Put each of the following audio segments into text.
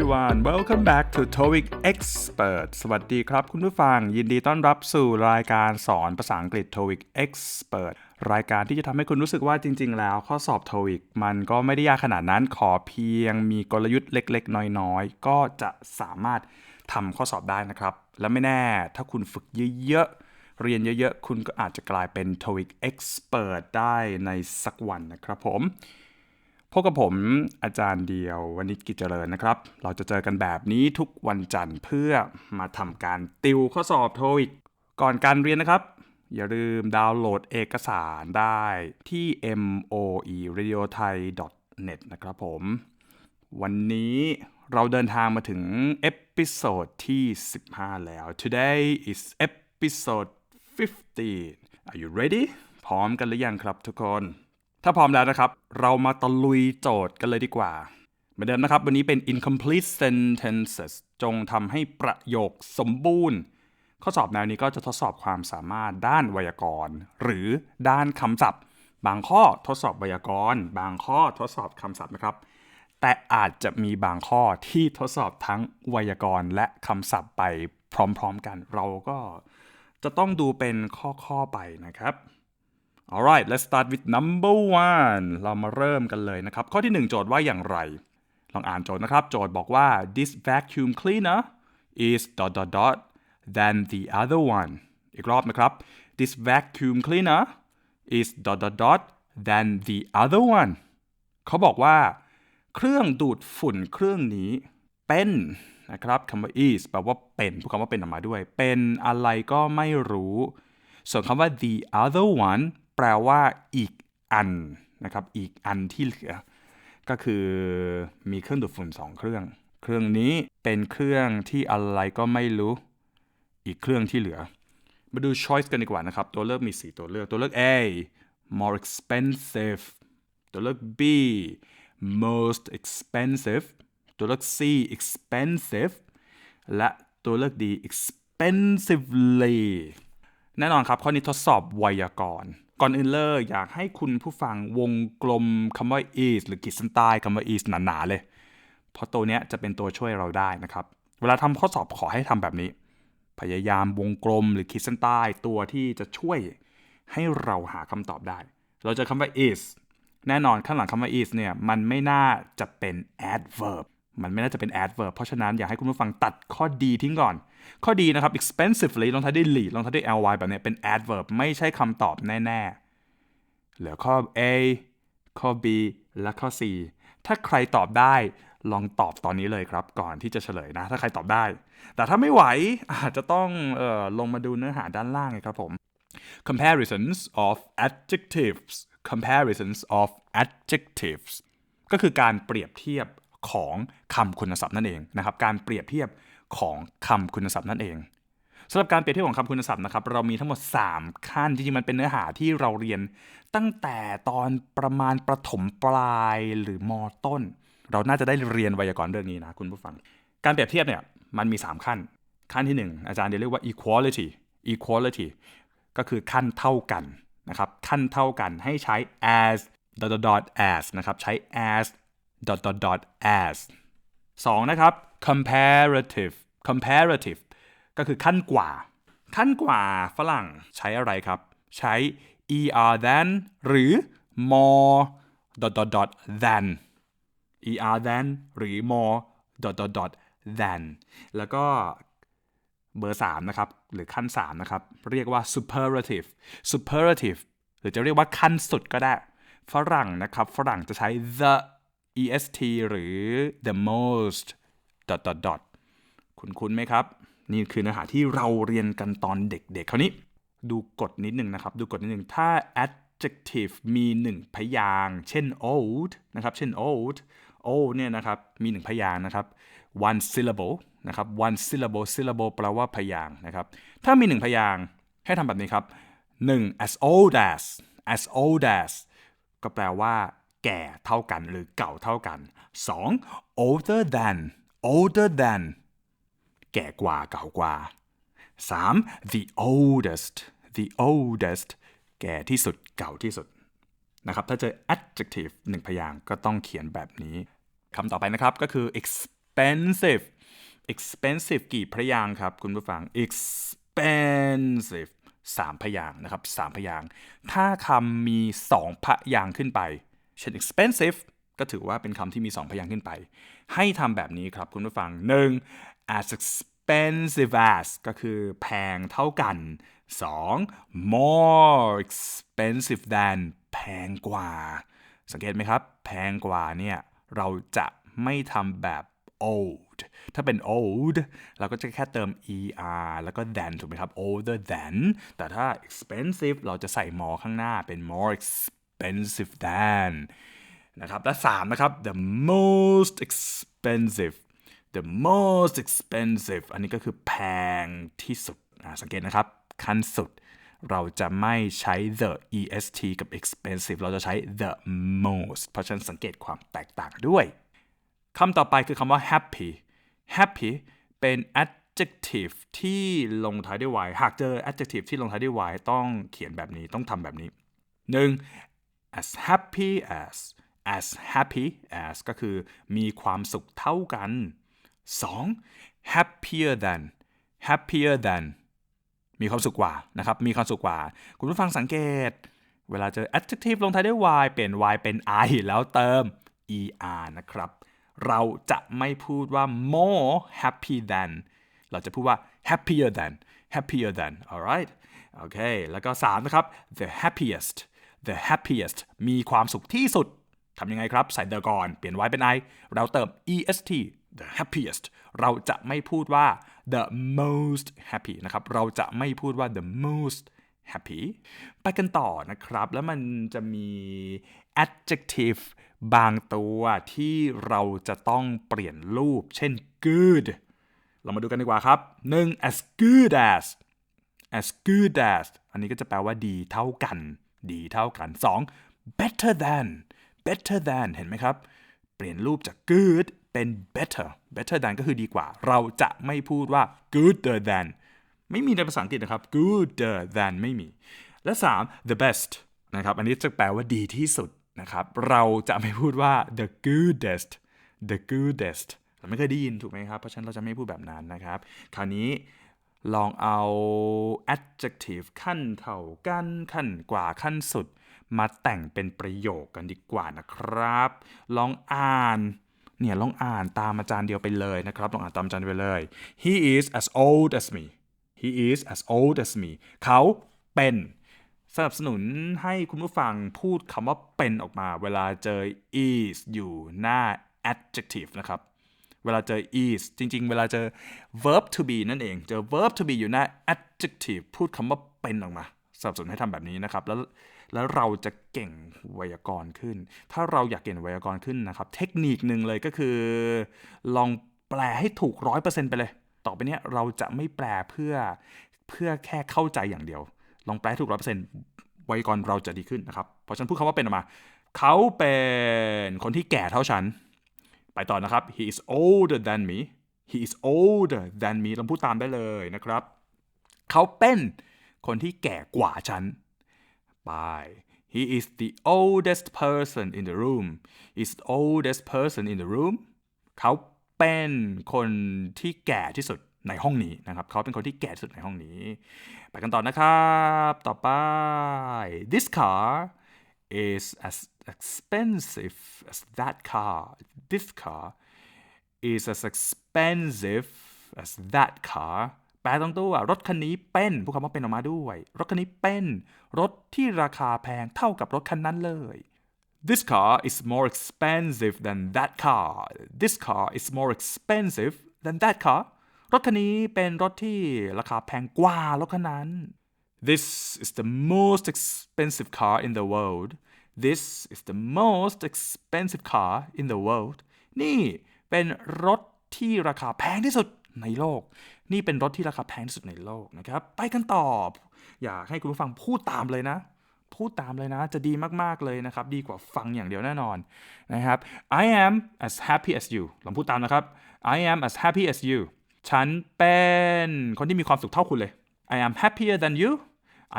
Everyone welcome back to TOEIC Expert สวัสดีครับคุณผู้ฟัง ยินดีต้อนรับสู่รายการสอนภาษาอังกฤษ TOEIC Expert รายการที่จะทำให้คุณรู้สึกว่าจริง ๆ แล้ว ข้อสอบ TOEIC มันก็ไม่ได้ยากขนาดนั้นขอเพียงมีกลยุทธ์เล็ก ๆ น้อย ๆ ก็จะสามารถทำข้อสอบได้นะครับ และไม่แน่ถ้าคุณฝึกเยอะๆ เรียนเยอะ ๆ คุณก็อาจจะกลายเป็น TOEIC Expert ได้ในสักวันนะครับผม พบกับผมอาจารย์เดียววณิชกิจเจริญนะครับ เราจะเจอกันแบบนี้ทุกวันจันทร์เพื่อมาทำการติวข้อสอบโทอีก ก่อนการเรียนนะครับ อย่าลืมดาวน์โหลดเอกสารได้ที่ moe radio thai net นะครับผม วันนี้เราเดินทางมาถึงเอพิโซดที่ 15 แล้ว today is episode 15 are you ready พร้อมกันหรือยังครับทุกคน ถ้าพร้อมแล้วนะครับ เรามาตะลุยโจทย์กันเลยดีกว่า เหมือนเดิมนะครับ วันนี้เป็น incomplete sentences จงทำให้ประโยคสมบูรณ์ ข้อสอบแนวนี้ก็จะทดสอบความสามารถด้านไวยากรณ์ หรือด้านคำศัพท์ บางข้อทดสอบไวยากรณ์ บางข้อทดสอบคำศัพท์นะครับ แต่อาจจะมีบางข้อที่ทดสอบทั้งไวยากรณ์ และคำศัพท์ไปพร้อมๆกัน เราก็จะต้องดูเป็นข้อๆไปนะครับ Alright let's start with number one เรามาเริ่มกันเลยนะครับ ข้อที่ 1 โจทย์ว่าอย่างไร ลองอ่านโจทย์นะครับ โจทย์บอกว่า this vacuum cleaner is dot dot dot than the other one อีกรอบนะครับ this vacuum cleaner is dot dot dot than the other one เขาบอกว่า เครื่องดูดฝุ่นเครื่องนี้เป็นนะครับคำว่า is แปลว่าเป็นพูดคำว่าเป็นออกมาด้วย เป็นอะไรก็ไม่รู้ ส่วนคำว่า the other one แปลว่าอีกอันนะครับ อีกอันที่เหลือ ก็คือมีเครื่องดูดฝุ่นสองเครื่อง เครื่องนี้เป็นเครื่องที่อะไรก็ไม่รู้ อีกเครื่องที่เหลือ มาดู choice กันดีกว่านะครับ ตัวเลือกมี 4 ตัวเลือก ตัวเลือก A more expensive ตัวเลือก B most expensive ตัวเลือก C expensive และตัวเลือก D expensively แน่นอนครับ ข้อนี้ทดสอบไวยากรณ์ ก่อนอื่นเลยอยากให้คุณผู้ฟังวงกลมคำว่า is หรือขีดเส้นใต้คำว่า is หนาๆเลย เพราะตัวเนี้ยจะเป็นตัวช่วยเราได้นะครับ เวลาทำข้อสอบขอให้ทำแบบนี้ พยายามวงกลมหรือขีดเส้นใต้ตัวที่จะช่วยให้เราหาคำตอบได้ เราจะคำว่า is แน่นอนข้างหลังคำว่า is เนี่ยมันไม่น่าจะเป็น adverb มันไม่น่าจะเป็น adverb เพราะฉะนั้นอยากให้คุณผู้ฟังตัดข้อดีทิ้งก่อน ข้อดีนะครับ expensively ลองท้ายด้วย ly ลองท้ายด้วย ly แบบนี้เป็น adverb ไม่ใช่คำตอบแน่ๆ เหลือข้อ A ข้อ B และข้อ C ถ้าใครตอบได้ลองตอบตอนนี้เลยครับ ก่อนที่จะเฉลยนะ ถ้าใครตอบได้ แต่ถ้าไม่ไหวอาจจะต้องออลงมาดูเนื้อหาด้านล่างไงครับผม comparisons of adjectives comparisons of adjectives ก็คือการเปรียบเทียบ ของคำคุณศัพท์นั่นเองนะครับ การเปรียบเทียบของคำคุณศัพท์นั่นเองสำหรับการเปรียบเทียบของคำคุณศัพท์นะครับเรามีทั้งหมด 3 ขั้นจริงๆมันเป็นเนื้อหาที่เราเรียน ตั้งแต่ตอนประมาณประถมปลายหรือมต้น เราน่าจะได้เรียนไวยากรณ์เรื่องนี้นะคุณผู้ฟัง การเปรียบเทียบเนี่ยมันมี 3 ขั้น ขั้นที่ 1 อาจารย์เรียกว่า equality equality ก็คือขั้นเท่ากันนะครับขั้นเท่ากันให้ใช้ as dot dot as นะครับใช้ as dot dot dot as 2นะครับ comparative comparative ก็คือขั้นกว่า ขั้นกว่าฝรั่งใช้อะไรครับ ใช้ er than หรือ more dot dot dot than er than หรือ more dot dot dot than แล้วก็เบอร์ 3 นะครับ หรือขั้น 3 นะครับ เรียกว่า superlative superlative หรือจะเรียกว่าขั้นสุดก็ได้ ฝรั่งนะครับ ฝรั่งจะใช้ the est หรือ the most dot dot dot คุณคุ้นไหมครับ นี่คือเนื้อหาที่เราเรียนกันตอนเด็กๆ คราวนี้ ดูกฎนิดหนึ่งนะครับ ดูกฎนิดหนึ่งถ้า adjective มีหนึ่งพยางเช่น old นะครับ เช่น old old เนี่ยนะครับ มีหนึ่งพยางนะครับ one syllable นะครับ one syllable syllable แปลว่าพยางนะครับ ถ้ามีหนึ่งพยางให้ทำแบบนี้ครับ 1 as old as as old as ก็แปลว่า แก่เท่ากันหรือเก่าเท่ากัน 2 older than older than แก่กว่าเก่ากว่า 3. the oldest the oldest แก่ที่สุดเก่าที่สุดนะครับถ้าเจอ adjective หนึ่งพยางก็ต้องเขียนแบบนี้คำต่อไปนะครับก็คือ expensive expensive กี่พยางครับคุณผู้ฟัง expensive สามพยางนะครับสามพยาง ถ้าคำมีสองพยางขึ้นไป เช่น expensive ก็ถือว่าเป็นคำที่มีสองพยางค์ขึ้นไป ให้ทำแบบนี้ครับคุณผู้ฟัง 1. as expensive as ก็คือแพงเท่ากัน 2. more expensive than แพงกว่า สังเกตไหมครับ แพงกว่าเนี่ยเราจะไม่ทำแบบ old ถ้าเป็น old เราก็จะแค่เติม er แล้วก็ than ถูกไหมครับ older than แต่ถ้า expensive เราจะใส่ more ข้างหน้าเป็น more expensive expensive than นะครับ และ3นะครับ the most expensive the most expensive อันนี้ก็คือแพงที่สุดอะสังเกตนะครับ ขั้นสุด เราจะไม่ใช้ the est กับ expensive เราจะใช้ the most เพราะฉะนั้นสังเกตความแตกต่างด้วย คำต่อไปคือคำว่า happy happy เป็น adjective ที่ลงท้ายด้วย y หากเจอ adjective ที่ลงท้ายด้วย y ต้องเขียนแบบนี้ ต้องทำแบบนี้ 1. As happy as as happy as ก็คือมีความสุขเท่ากัน 2. happier than happier than มีความสุขกว่านะครับ มีความสุขกว่า คุณผู้ฟังสังเกต เวลาเจอ adjective ลงท้ายด้วย y เปลี่ยน y เป็น i แล้วเติม er นะครับ เราจะไม่พูดว่า more happy than เราจะพูดว่า happier than happier than alright โอเค แล้วก็ 3 นะครับ the happiest the happiest มีความสุขที่สุดทำยังไงครับ ใส่ the ก่อน เปลี่ยน y เป็น i เราเติม est the happiest เราจะไม่พูดว่า the most happy นะครับ เราจะไม่พูดว่า the most happy ไปกันต่อนะครับ แล้วมันจะมี adjective บางตัวที่เราจะต้องเปลี่ยนรูป เช่น good เรามาดูกันดีกว่าครับ 1. as good as as good as อันนี้ก็จะแปลว่าดีเท่ากัน ดีเท่ากัน 2. better than better than เห็นไหมครับ เปลี่ยนรูปจาก good เป็น better better than ก็คือดีกว่า เราจะไม่พูดว่า gooder than ไม่มีในภาษาอังกฤษนะครับ gooder than ไม่มี และ 3. the best นะครับ อันนี้จะแปลว่าดีที่สุดนะครับ เราจะไม่พูดว่า the goodest the goodest เราไม่เคยได้ยินถูกไหมครับ เพราะฉะนั้นเราจะไม่พูดแบบนั้นนะครับ คราวนี้ ลองเอา adjective ขั้นเท่ากันขั้นกว่าขั้นสุด มาแต่งเป็นประโยคกันดีกว่านะครับ ลองอ่านเนี่ยลองอ่านตามอาจารย์เดียวไปเลยนะครับลองอ่านตามอาจารย์ไปเลย he is as old as me he is as old as me เขาเป็นสนับสนุนให้คุณผู้ฟังพูดคำว่าเป็นออกมา เวลาเจอ is อยู่หน้า adjective นะครับ เวลาเจอ is จริง ๆ เวลาเจอ verb to be นั่นเอง เจอ verb to be อยู่หน้า adjective พูดคำว่าเป็นออกมาสนับสนุนให้ทำแบบนี้นะครับ แล้วแล้วเราจะเก่งไวยากรณ์ขึ้น ถ้าเราอยากเก่งไวยากรณ์ขึ้นนะครับ เทคนิคหนึ่งเลยก็คือ ลองแปลให้ถูกร้อยเปอร์เซ็นต์ไปเลย ต่อไปเนี้ยเราจะไม่แปลเพื่อเพื่อแค่เข้าใจอย่างเดียว ลองแปลถูกร้อยเปอร์เซ็นต์ไวยากรณ์เราจะดีขึ้นนะครับ เพราะฉันพูดคำว่าเป็นออกมา เขาเป็นคนที่แก่เท่าฉัน ไปต่อนะครับ he is older than me he is older than me ลองพูดตามได้เลยนะครับ เขาเป็นคนที่แก่กว่าฉัน ไป he is the oldest person in the room he is the oldest person in the room เขาเป็นคนที่แก่ที่สุดในห้องนี้นะครับ เขาเป็นคนที่แก่ที่สุดในห้องนี้ ไปกันต่อนะครับ ต่อไป this car is as expensive as that car this car is as expensive as that car แปลตรงตัวรถคันนี้เป็นพูดคำว่าเป็นออกมาด้วย รถคันนี้เป็น รถที่ราคาแพงเท่ากับรถคันนั้นเลย This car is more expensive than that car This car is more expensive than that car รถคันนี้เป็นรถที่ราคาแพงกว่ารถคันนั้น This is the most expensive car in the world This is the most expensive car in the world นี่เป็นรถที่ราคาแพงที่สุดในโลก นี่เป็นรถที่ราคาแพงที่สุดในโลกนะครับ ไปกันต่อ อยากให้คุณผู้ฟังพูดตามเลยนะ พูดตามเลยนะ จะดีมาก ๆ เลยนะครับ ดีกว่าฟังอย่างเดียวแน่นอนนะครับ I am as happy as you ลองพูดตามนะครับ I am as happy as you ฉันเป็นคนที่มีความสุขเท่าคุณเลย I am happier than you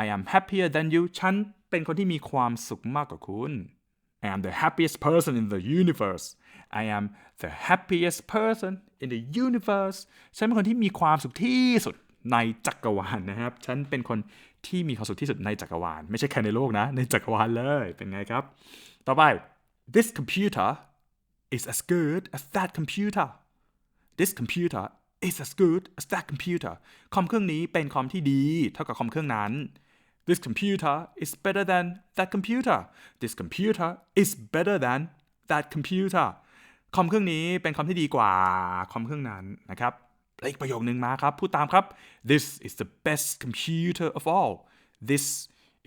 I am happier than you ฉันเป็นคนที่มีความสุขมากกว่าคุณ I am the happiest person in the universe I am the happiest person in the universe ฉันเป็นคนที่มีความสุขที่สุดในจักรวาลนะครับ ฉันเป็นคนที่มีความสุขที่สุดในจักรวาล ไม่ใช่แค่ในโลกนะ ในจักรวาลเลย เป็นไงครับ ต่อไป this computer is as good as that computer this computer is as good as that computer คอมเครื่องนี้เป็นคอมที่ดี เท่ากับคอมเครื่องนั้น this computer is better than that computer this computer is better than that computer คอมเครื่องนี้เป็นคอมที่ดีกว่าคอมเครื่องนั้นนะครับและอีกประโยคนึงมาครับ พูดตามครับ this is the best computer of all this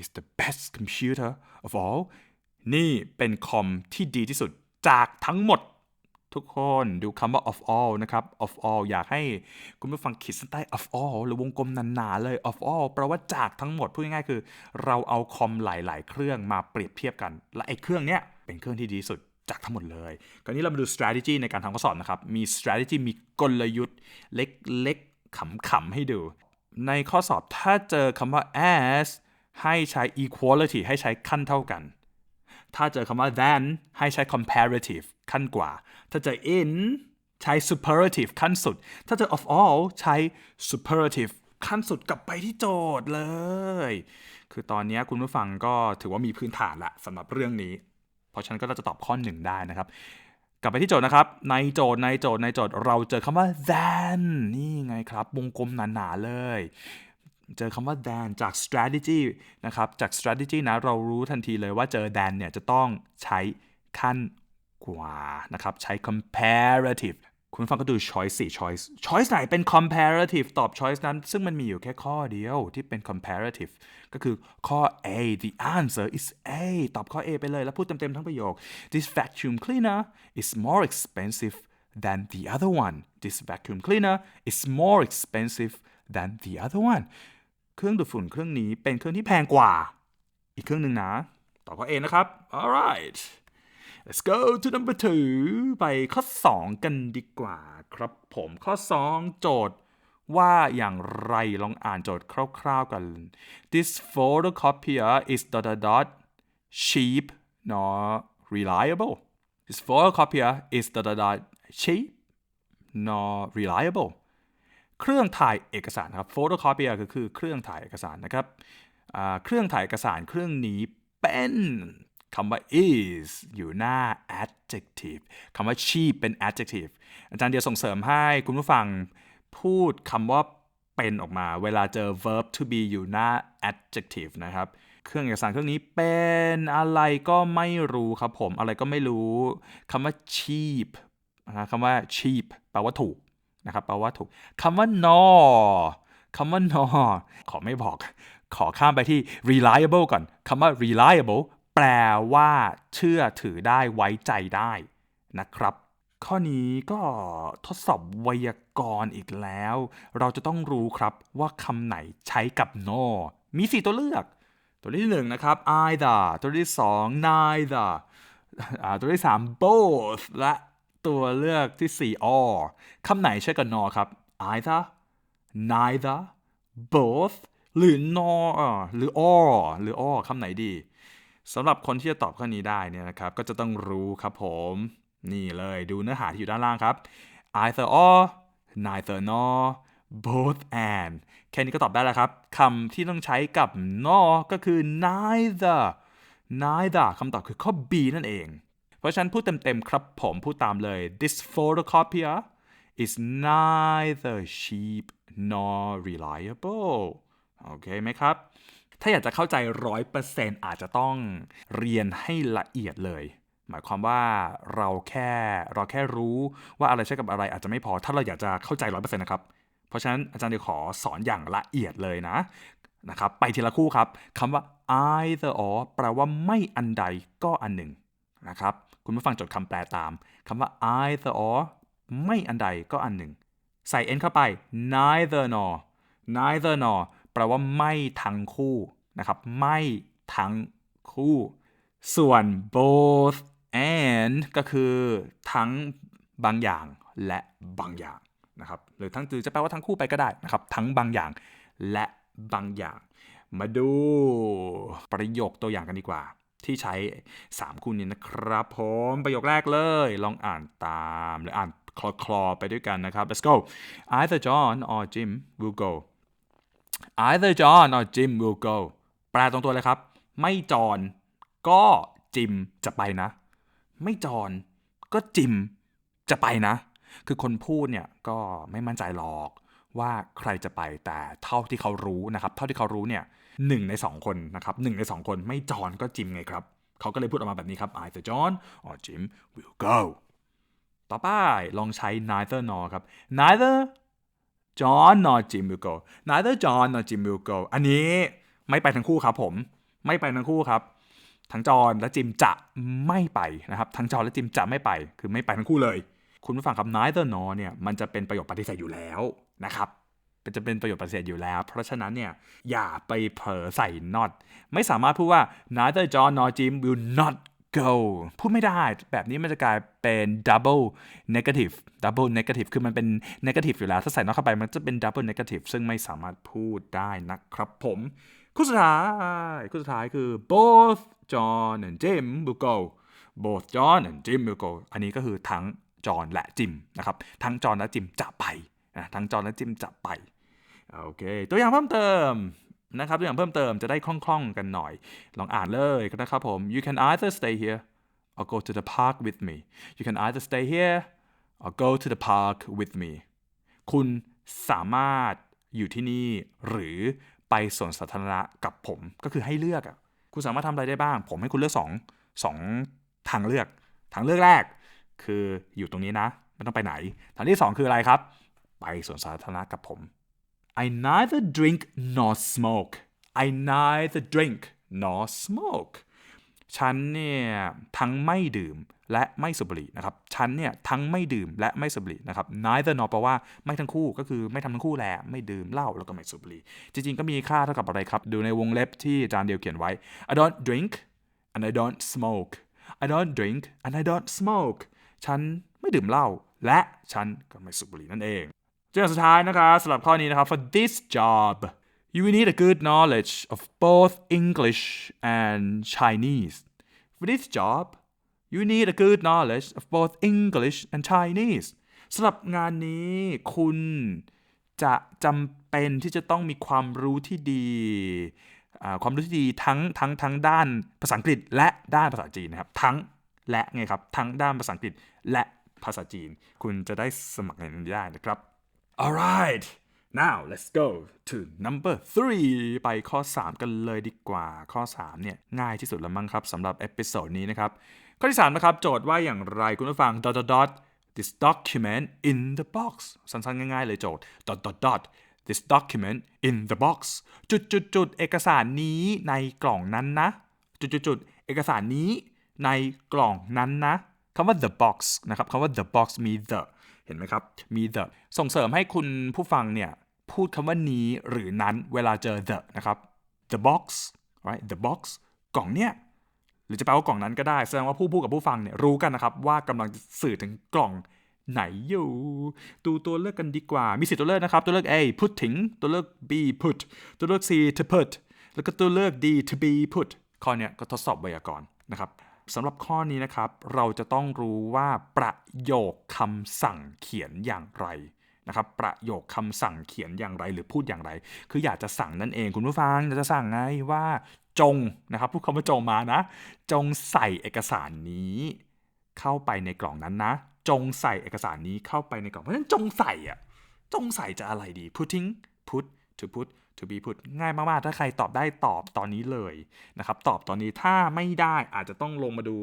is the best computer of all นี่เป็นคอมที่ดีที่สุดจากทั้งหมด ทุกคนดูคำว่า of all นะครับ of all อยากให้คุณผู้ฟังขีดเส้นใต้ of all หรือวงกลมหนาๆเลย of all แปลว่าจากทั้งหมดพูดง่ายๆคือ เราเอาคอมหลายๆ เครื่องมาเปรียบเทียบกัน และไอ้เครื่องเนี้ยเป็นเครื่องที่ดีสุดจากทั้งหมดเลยคราวนี้เรามาดู strategy ในการทำข้อสอบนะครับ มี strategy มีกลยุทธ์เล็กๆขำๆให้ดู ในข้อสอบถ้าเจอคำว่า as ให้ใช้ equality ให้ใช้ขั้นเท่ากัน ถ้าเจอคำว่า than ให้ใช้ comparative ขั้นกว่า ถ้าเจอ in ใช้ superlative ขั้นสุด ถ้าเจอ of all ใช้ superlative ขั้นสุดกลับไปที่โจทย์เลย คือตอนนี้คุณผู้ฟังก็ถือว่ามีพื้นฐานละสำหรับเรื่องนี้ เพราะฉะนั้นก็จะตอบข้อหนึ่งได้นะครับ กลับไปที่โจทย์นะครับ ในโจทย์ในโจทย์ในโจทย์เราเจอคำว่า than นี่ไงครับ วงกลมหนาๆเลย เจอคำว่า than จาก strategy นะครับ จาก strategy นะ เรารู้ทันทีเลยว่าเจอ than เนี่ยจะต้องใช้ขั้นกว่านะครับ ใช้ comparative คุณฟังก็ดู choice 4 choice choice ไหนเป็น comparative ตอบ choice นั้น ซึ่งมันมีอยู่แค่ข้อเดียวที่เป็น comparative ก็คือข้อ A the answer is A ตอบข้อ A ไปเลย แล้วพูดเต็ม ๆ ทั้งประโยค this vacuum cleaner is more expensive than the other one this vacuum cleaner is more expensive than the other one เครื่องดูดฝุ่นเครื่องนี้เป็นเครื่องที่แพงกว่า อีกเครื่องหนึ่งนะ ตอบข้อ A นะครับ alright let's go to number two ไปข้อ 2 กันดีกว่าครับผมข้อ 2 โจทย์ว่าอย่างไรลองอ่านโจทย์คร่าวๆกัน this photocopier is dot dot dot cheap nor reliable this photocopier is dot dot dot cheap nor reliable เครื่องถ่ายเอกสารครับ photocopier ก็คือเครื่องถ่ายเอกสารนะครับเครื่องถ่ายเอกสารเครื่องนี้เป็นคำว่า is อยู่หน้า adjective คำว่า cheap เป็น adjective อาจารย์เดียวส่งเสริมให้คุณผู้ฟังพูดคำว่าเป็นออกมา เวลาเจอ verb to be อยู่หน้า adjective นะครับ เครื่องเอกสารเครื่องนี้เป็นอะไรก็ไม่รู้ครับผม อะไรก็ไม่รู้คำว่า cheap นะคำว่า cheap แปลว่าถูก นะครับแปลว่าถูกคำว่า no คำว่า no ขอไม่บอก ขอข้ามไปที่ reliable ก่อนคำว่า reliable แปลว่า เชื่อถือได้ไว้ใจได้นะครับ ข้อนี้ก็ทดสอบไวยากรณ์อีกแล้ว เราจะต้องรู้ครับว่าคำไหนใช้กับ no มี 4 ตัวเลือก ตัวที่หนึ่งนะครับ either ตัวที่สอง neither ตัวที่สาม both และ ตัวเลือกที่สี่ or คำไหนใช้กับ no ครับ either neither both หรือ no อ่าหรือ or หรือ or คำไหนดีสำหรับคนที่จะตอบข้อนี้ได้เนี่ยนะครับ ก็จะต้องรู้ครับผม นี่เลยดูเนื้อหาที่อยู่ด้านล่างครับ either or neither nor both and แค่นี้ก็ตอบได้แล้วครับคำที่ต้องใช้กับ nor ก็คือ neither neither คำตอบคือข้อ B นั่นเอง เพราะฉะนั้นพูดเต็มๆครับผมพูดตามเลย this photocopier is neither cheap nor reliable โอเคไหมครับ ถ้าอยากจะเข้าใจร้อยเปอร์เซ็นต์อาจจะต้องเรียนให้ละเอียดเลย หมายความว่าเราแค่เราแค่รู้ว่าอะไรใช้กับอะไรอาจจะไม่พอ ถ้าเราอยากจะเข้าใจร้อยเปอร์เซ็นต์นะครับ เพราะฉะนั้นอาจารย์จะขอสอนอย่างละเอียดเลยนะนะครับ ไปทีละคู่ครับคำว่า either or แปลว่าไม่อันใดก็อันหนึ่งนะครับ คุณผู้ฟังจดคำแปลตามคำว่า either or ไม่อันใดก็อันหนึ่ง ใส่ n เข้าไป neither nor neither nor แปลว่าไม่ทั้งคู่นะครับ ไม่ทั้งคู่ ส่วน both and ก็คือทั้งบางอย่างและบางอย่างนะครับ หรือทั้งหรือจะแปลว่าทั้งคู่ไปก็ได้นะครับ ทั้งบางอย่างและบางอย่าง มาดูประโยคตัวอย่างกันดีกว่า ที่ใช้ 3 คู่นี้นะครับผมประโยคแรกเลยลองอ่านตามหรืออ่านคลอคลอๆไปด้วยกันนะครับ let's go either John or Jim will go either John or Jim will go แปลตรงตัวเลยครับ ไม่จอนก็จิมจะไปนะ ไม่จอนก็จิมจะไปนะ คือคนพูดเนี่ยก็ไม่มั่นใจหรอกว่าใครจะไปแต่เท่าที่เขารู้นะครับ เท่าที่เขารู้เนี่ย หนึ่งในสองคนนะครับหนึ่งในสองคนไม่จอนก็จิมไงครับ เขาก็เลยพูดออกมาแบบนี้ครับ either John or Jim will go ต่อไปลองใช้ neither nor ครับ neither John nor Jim will go neither John nor Jim will go อันนี้ไม่ไปทั้งคู่ครับผม ไม่ไปทั้งคู่ครับ ทั้งจอห์นและจิมจะไม่ไปนะครับ ทั้งจอห์นและจิมจะไม่ไป คือไม่ไปทั้งคู่เลย คุณผู้ฟังครับ neither nor เนี่ย มันจะเป็นประโยคปฏิเสธอยู่แล้วนะครับ จะเป็นประโยคปฏิเสธอยู่แล้ว เพราะฉะนั้นเนี่ยอย่าไปเผลอใส่ not ไม่สามารถพูดว่า neither John nor Jim will not go พูดไม่ได้แบบนี้มันจะกลายเป็น double negative double negative คือมันเป็น negative อยู่แล้ว ถ้าใส่ not เข้าไปมันจะเป็น double negative ซึ่งไม่สามารถพูดได้นะครับผมคู่สุดท้ายคู่สุดท้ายคือ both John and Jim will go both John and Jim will go อันนี้ก็คือทั้งจอห์นและจิมนะครับ ทั้งจอห์นและจิมจะไปนะทั้งจอห์นและจิมจะไป โอเค ตัวอย่างเพิ่มเติมนะครับ ตัวอย่างเพิ่มเติมจะได้คล่องๆกันหน่อย ลองอ่านเลยนะครับผม you can either stay here or go to the park with me you can either stay here or go to the park with me คุณสามารถอยู่ที่นี่หรือไปสวนสาธารณะกับผมก็คือให้เลือกอะคุณสามารถทำอะไรได้บ้าง ผมให้คุณเลือกสองทางเลือก ทางเลือกแรก คืออยู่ตรงนี้นะ ไม่ต้องไปไหน ทางที่สองคืออะไรครับ ไปสวนสาธารณะกับผม I neither drink nor smoke I neither drink nor smoke ฉันเนี่ยทั้งไม่ดื่มและไม่สูบบุหรี่นะครับฉันเนี่ยทั้งไม่ดื่มและไม่สูบบุหรี่นะครับ neither nor แปลว่าไม่ทั้งคู่ก็คือไม่ทำทั้งคู่แหละไม่ดื่มเหล้าแล้วก็ไม่สูบบุหรี่ จริงๆ ก็มีค่าเท่ากับอะไรครับ ดูในวงเล็บที่อาจารย์เดียวเขียนไว้ I don't drink and I don't smoke I don't drink and I don't smoke ฉันไม่ดื่มเหล้าและฉันก็ไม่สูบบุหรี่นั่นเอง ตัวอย่างสุดท้ายนะครับสำหรับข้อนี้นะครับ for this job you will need a good knowledge of both English and Chinese for this job you need a good knowledge of both English and Chinese สำหรับงานนี้คุณจะจำเป็นที่จะต้องมีความรู้ที่ดีความรู้ที่ดีทั้งทั้งทั้งด้านภาษาอังกฤษ และด้านภาษาจีนนะครับ ทั้งและไงครับทั้งด้านภาษาอังกฤษและภาษาจีน คุณจะได้สมัครในนี้ได้นะครับ alright now let's go to number three ไปข้อ 3 กันเลยดีกว่าข้อ 3 เนี่ย ง่ายที่สุดแล้วมั้งครับสำหรับเอพิโซดนี้นะครับ ข้อที่ 3 นะครับ โจทย์ว่าอย่างไรคุณผู้ฟัง dot dot dot this document in the box สั้นๆ ง่ายๆ เลยโจทย์ dot dot dot this document in the box จุดจุดจุดเอกสารนี้ในกล่องนั้นนะ จุดจุดจุดเอกสารนี้ในกล่องนั้นนะคำว่า the box นะครับคำว่า the box มี the เห็นไหมครับ มี the ส่งเสริมให้คุณผู้ฟังเนี่ยพูดคำว่านี้หรือนั้นเวลาเจอ the นะครับ the box right the box กล่องเนี่ยหรือจะแปลว่ากล่องนั้นก็ได้ แสดงว่าผู้พูดกับผู้ฟังเนี่ยรู้กันนะครับว่ากำลังสื่อถึงกล่องไหนอยู่ดูตัวเลือกกันดีกว่า มีสิตัวเลือกนะครับ ตัวเลือก A putting ตัวเลือก B put ตัวเลือก C to put แล้วก็ตัวเลือก D to be put ข้อเนี้ยก็ทดสอบไวยากรณ์นะครับ สำหรับข้อนี้นะครับ เราจะต้องรู้ว่าประโยคคำสั่งเขียนอย่างไรนะครับประโยคคำสั่งเขียนอย่างไรหรือพูดอย่างไร คืออยากจะสั่งนั่นเองคุณผู้ฟังอยากจะสั่งไงว่าจงนะครับพูดคำว่าจงมานะ จงใส่เอกสารนี้ เข้าไปในกล่องนั้นนะ จงใส่เอกสารนี้เข้าไปในกล่องเพราะฉะนั้นจงใส่อะจงใส่จะอะไรดี putting put to put to be put ง่ายมากๆ ถ้าใครตอบได้ตอบตอนนี้เลยนะครับ ตอบตอนนี้ถ้าไม่ได้อาจจะต้องลงมาดู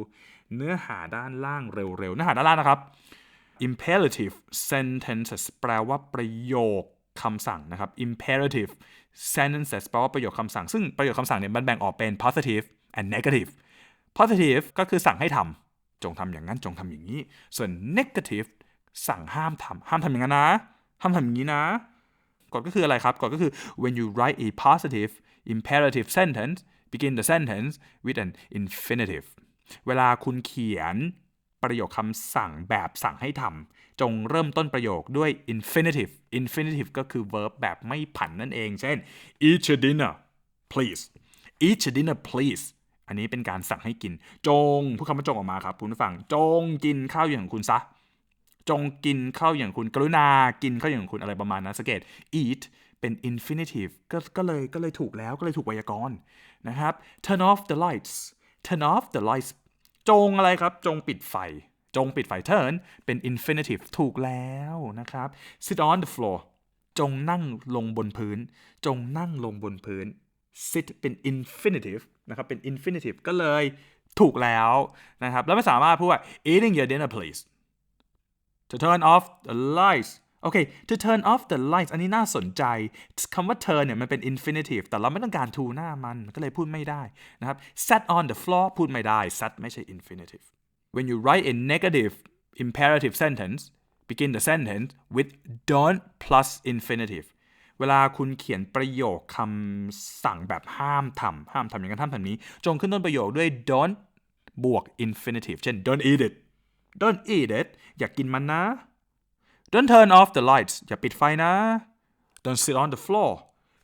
เนื้อหาด้านล่างเร็วๆ เนื้อหาด้านล่างนะครับ imperative sentences แปลว่าประโยคคำสั่งนะครับ imperative sentences แปลว่าประโยคคำสั่ง ซึ่งประโยคคำสั่งเนี่ยมันแบ่งออกเป็น positive and negative positive ก็คือสั่งให้ทำจงทำอย่างนั้นจงทำอย่างนี้ ส่วน negative สั่งห้ามทำห้ามทำอย่างนั้นนะห้ามทำอย่างนี้นะ กฎก็คืออะไรครับกฎก็คือ when you write a positive imperative sentence begin the sentence with an infinitive เวลาคุณเขียนประโยคคำสั่งแบบสั่งให้ทำจงเริ่มต้นประโยคด้วย infinitive infinitive ก็คือ verb แบบไม่ผันนั่นเอง เช่น eat your dinner please eat your dinner please อันนี้เป็นการสั่งให้กิน จง พูดคำว่าจงออกมาครับ คุณผู้ฟัง จงกินข้าวอย่างคุณซะ จงกินข้าวอย่างคุณกรุณากินข้าวอย่างคุณอะไรประมาณนั้นสังเกต eat เป็น infinitive ก็ก็เลยก็เลยถูกแล้วก็เลยถูกไวยากรณ์นะครับ turn off the lights turn off the lights จงอะไรครับ จงปิดไฟ จงปิดไฟ turn เป็น infinitive ถูกแล้วนะครับ sit on the floor จงนั่งลงบนพื้น จงนั่งลงบนพื้น sit เป็น infinitive นะครับ เป็น infinitive ก็เลยถูกแล้วนะครับ แล้วไม่สามารถพูดว่า eating your dinner please to turn off the lights โอเค to turn off the lights อันนี้น่าสนใจคำว่า turn เนี่ยมันเป็น infinitive แต่เราไม่ต้องการ to หน้ามัน มันก็เลยพูดไม่ได้นะครับ sat on the floor พูดไม่ได้ sat ไม่ใช่ infinitive when you write a negative imperative sentence begin the sentence with don't plus infinitive เวลาคุณเขียนประโยคคำสั่งแบบห้ามทำห้ามทำอย่างนั้นห้ามทำนี้ จงขึ้นต้นประโยคด้วย don't บวก infinitive เช่น don't eat it don't eat it อย่ากกินมันนะ don't turn off the lights อย่าปิดไฟนะ don't sit on the floor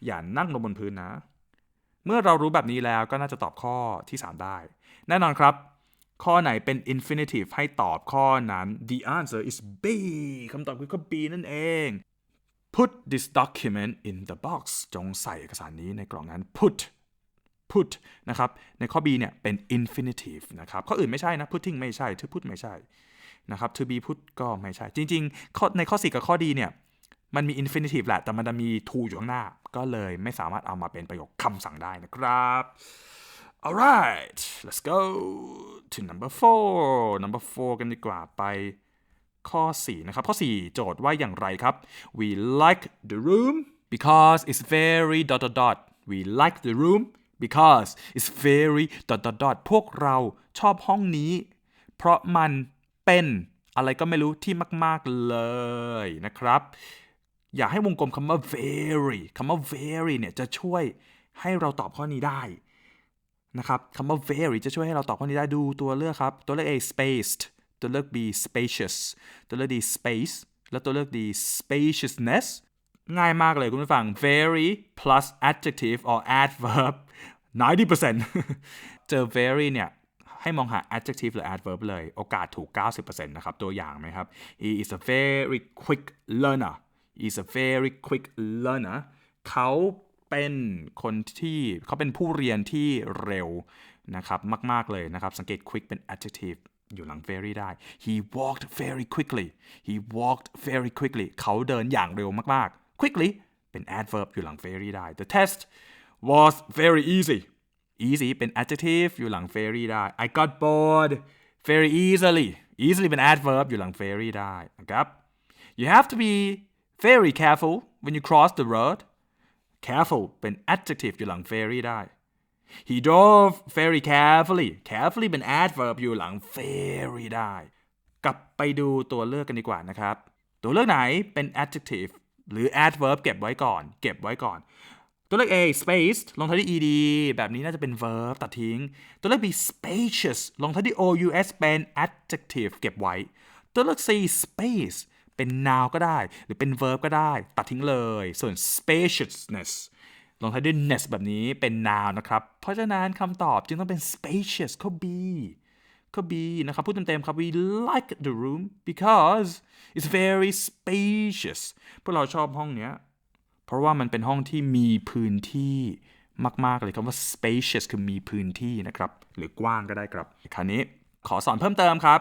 อย่านั่งลงบนพื้นนะ เมื่อเรารู้แบบนี้แล้วก็น่าจะตอบข้อที่ 3 ได้ แน่นอนครับ ข้อไหนเป็น infinitive ให้ตอบข้อนั้น the answer is B คำตอบคือข้อ B นั่นเอง put this document in the box จงใส่เอกสารนี้ในกล่องนั้น put put นะครับในข้อ B เนี่ยเป็น infinitive นะครับข้ออื่นไม่ใช่นะ putting ไม่ใช่ to put ไม่ใช่นะครับ to be put ก็ไม่ใช่ จริงๆข้อในข้อ 4 กับข้อ D เนี่ยมันมี infinitive แหละ แต่มันจะมี to อยู่ข้างหน้า ก็เลยไม่สามารถเอามาเป็นประโยคคำสั่งได้นะครับ alright let's go to number four number four กันดีกว่าไปข้อ 4 นะครับ ข้อ 4 โจทย์ว่าอย่างไรครับ we like the room because it's very dot dot dot we like the room because it's very dot dot dot พวกเราชอบห้องนี้ เพราะมันเป็นอะไรก็ไม่รู้ที่มากๆเลยนะครับ อยากให้วงกลมคำว่า very คำว่า very เนี่ยจะช่วยให้เราตอบข้อนี้ได้นะครับคำว่า very จะช่วยให้เราตอบข้อนี้ได้ดูตัวเลือกครับ ตัวเลือก A spaced ตัวเลือก B spacious ตัวเลือก D space แล้วตัวเลือก D spaciousness ง่ายมากเลยคุณผู้ฟัง very plus adjective or adverb 90%เจอ very เนี่ย ให้มองหา adjective หรือ adverb เลย โอกาสถูก 90%นะครับ ตัวอย่างไหมครับ he is a very quick learner he is a very quick learner เขาเป็นคนที่เขาเป็นผู้เรียนที่เร็วนะครับ มาก ๆ เลยนะครับ สังเกต quick เป็น adjective อยู่หลัง very ได้ he walked very quickly he walked very quickly เขาเดินอย่างเร็วมาก ๆ quickly เป็น adverb อยู่หลัง very ได้ the test was very easy easy เป็น adjective อยู่หลัง very ได้ I got bored very easily easily เป็น adverb อยู่หลัง very ได้นะครับ you have to be very careful when you cross the road careful เป็น adjective อยู่หลัง very ได้ he drove very carefully carefully เป็น adverb อยู่หลัง very ได้ กลับไปดูตัวเลือกกันดีกว่านะครับ ตัวเลือกไหนเป็น adjective หรือ adverb เก็บไว้ก่อน เก็บไว้ก่อน ตัวเลือก A space ลงท้ายด้วย ed แบบนี้น่าจะเป็น verb ตัดทิ้ง ตัวเลือก B spacious ลงท้ายด้วย ous เป็น adjective เก็บไว้ ตัวเลือก C space เป็น noun ก็ได้ หรือเป็น verb ก็ได้ ตัดทิ้งเลย ส่วน spaciousness ลงท้ายด้วย ness แบบนี้เป็น noun นะครับ เพราะฉะนั้นคำตอบจึงต้องเป็น spacious ข้อ B ข้อ B นะครับ พูดเต็มๆครับ we like the room because it's very spacious พวกเราชอบห้องเนี้ย เพราะว่ามันเป็นห้องที่มีพื้นที่มากๆเลยคำว่า spacious คือมีพื้นที่นะครับ หรือกว้างก็ได้ครับ คราวนี้ขอสอนเพิ่มเติมครับ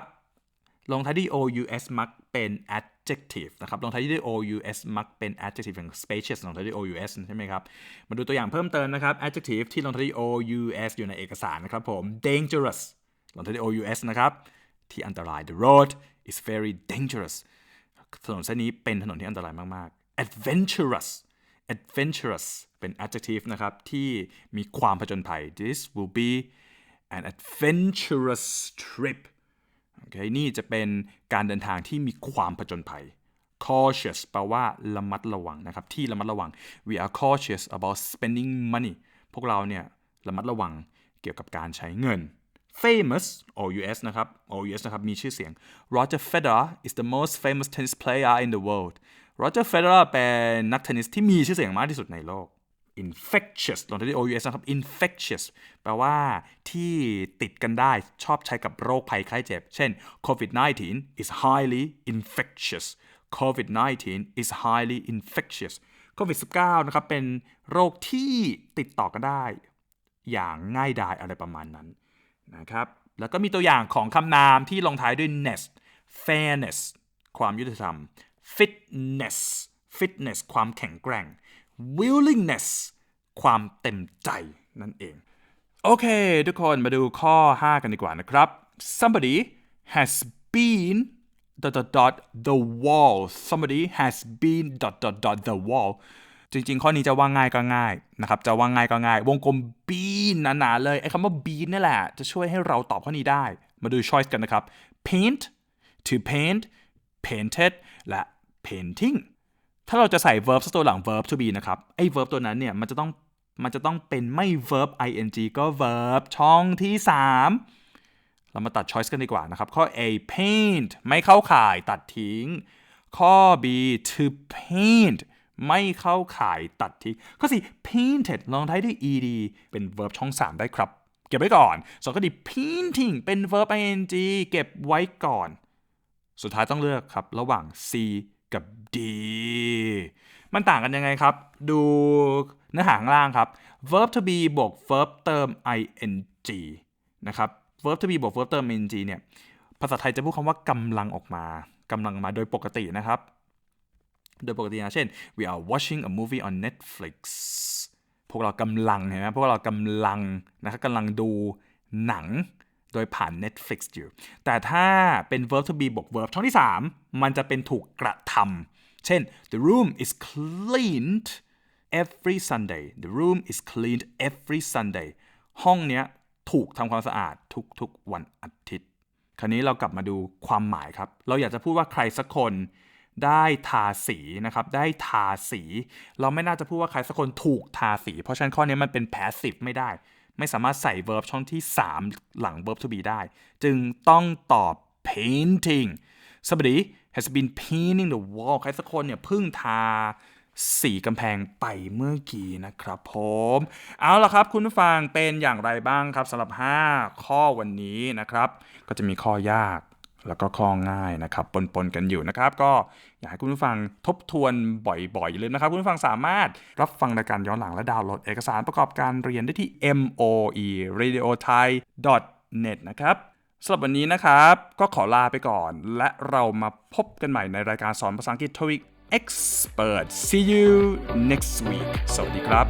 ลงท้ายด้วย ous มักเป็น adjective นะครับ ลงท้ายด้วย ous มักเป็น adjective อย่าง spacious ลงท้ายด้วย ous ใช่ไหมครับ มาดูตัวอย่างเพิ่มเติมนะครับ adjective ที่ลงท้ายด้วย ous อยู่ในเอกสารนะครับผม dangerous ลงท้ายด้วย ous นะครับ ที่อันตราย the road is very dangerous ถนนเส้นนี้เป็นถนนที่อันตรายมาก ๆ adventurous adventurous เป็น adjective นะครับ ที่มีความผจญภัย this will be an adventurous trip โอเคนี่จะเป็นการเดินทางที่มีความผจญภัย cautious แปลว่าระมัดระวังนะครับ ที่ระมัดระวัง we are cautious about spending money พวกเราเนี่ยระมัดระวังเกี่ยวกับการใช้เงิน famous OUS นะครับ OUS นะครับ มีชื่อเสียง Roger Federer is the most famous tennis player in the world Roger Federer เป็นนักเทนนิสที่มีชื่อเสียงมากที่สุดในโลก infectious ลงท้ายด้วย ous นะครับ infectious แปลว่าที่ติดกันได้ชอบใช้กับโรคภัยไข้เจ็บ เช่น COVID-19 is highly infectious COVID-19 is highly infectious COVID 19 นะครับ เป็นโรคที่ติดต่อกันได้ อย่างง่ายดายอะไรประมาณนั้น นะครับแล้วก็มีตัวอย่างของคำนามที่ลงท้ายด้วย ness fairness ความยุติธรรม fitness fitness ความแข็งแกร่ง willingness ความเต็มใจนั่นเอง โอเค ทุกคนมาดูข้อ 5 กันดีกว่านะครับ somebody has been dot dot dot the wall somebody has been dot dot dot the wall จริง ๆ ข้อนี้จะว่าง่ายก็ง่ายนะครับ จะว่าง่ายก็ง่าย วงกลม bean หนาๆเลย ไอ้คำว่า bean นี่แหละ จะช่วยให้เราตอบข้อนี้ได้ มาดู choice กันนะครับ paint to paint painted และ painting ถ้าเราจะใส่ verb สักตัวหลัง verb to be นะครับ ไอ้ verb ตัวนั้นเนี่ย มันจะต้อง มันจะต้องเป็นไม่ verb ing ก็ verb ช่องที่ 3 เรามาตัด choice กันดีกว่านะครับ ข้อ A paint ไม่เข้าข่ายตัดทิ้ง ข้อ B to paint ไม่เข้าข่ายตัดทิ้งข้อ4 painted ลองท้ายด้วย ed เป็น verb ช่อง 3 ได้ครับ เก็บไว้ก่อนส่วนข้อดี painting เป็น verb ing เก็บไว้ก่อน สุดท้ายต้องเลือกครับ ระหว่าง C กับ D มันต่างกันยังไงครับ ดูเนื้อหาข้างล่างครับ verb to be บวก verb เติม ing นะครับ verb to be บวก verb เติม ing เนี่ย ภาษาไทยจะพูดคำว่ากำลังออกมากำลังมาโดยปกตินะครับ โดยปกตินะเช่น we are watching a movie on Netflix พวกเรากำลังเห็นไหมพวกเรากำลังนะครับกำลังดูหนังโดยผ่าน Netflix อยู่ แต่ถ้าเป็น verb to be บวก verb ช่องที่ 3 มันจะเป็นถูกกระทำ เช่น the room is cleaned every Sunday the room is cleaned every Sunday ห้องเนี้ยถูกทำความสะอาดทุกๆวันอาทิตย์ คราวนี้เรากลับมาดูความหมายครับ เราอยากจะพูดว่าใครสักคน ได้ทาสีนะครับได้ทาสี เราไม่น่าจะพูดว่าใครสักคนถูกทาสี เพราะฉะนั้นข้อนี้มันเป็น passive ไม่ได้ ไม่สามารถใส่ verb ช่องที่ 3 หลัง verb to be ได้ จึงต้องตอบ painting somebody has been painting the wall ใครสักคนเนี่ยเพิ่งทาสีกำแพงไปเมื่อกี้นะครับผม เอาละครับคุณผู้ฟังเป็นอย่างไรบ้างครับสำหรับ 5 ข้อวันนี้นะครับ ก็จะมีข้อยาก แล้วก็ข้องง่ายนะครับปนๆกันอยู่นะครับ ก็อยากให้คุณผู้ฟังทบทวนบ่อยๆอย่าลืมนะครับ คุณผู้ฟังสามารถรับฟังรายการย้อนหลังและดาวน์โหลดเอกสารประกอบการเรียนได้ที่ moe radio thai net นะครับสำหรับวันนี้นะครับ ก็ขอลาไปก่อน และเรามาพบกันใหม่ในรายการสอนภาษาอังกฤษ TOEIC Expert see you next week สวัสดีครับ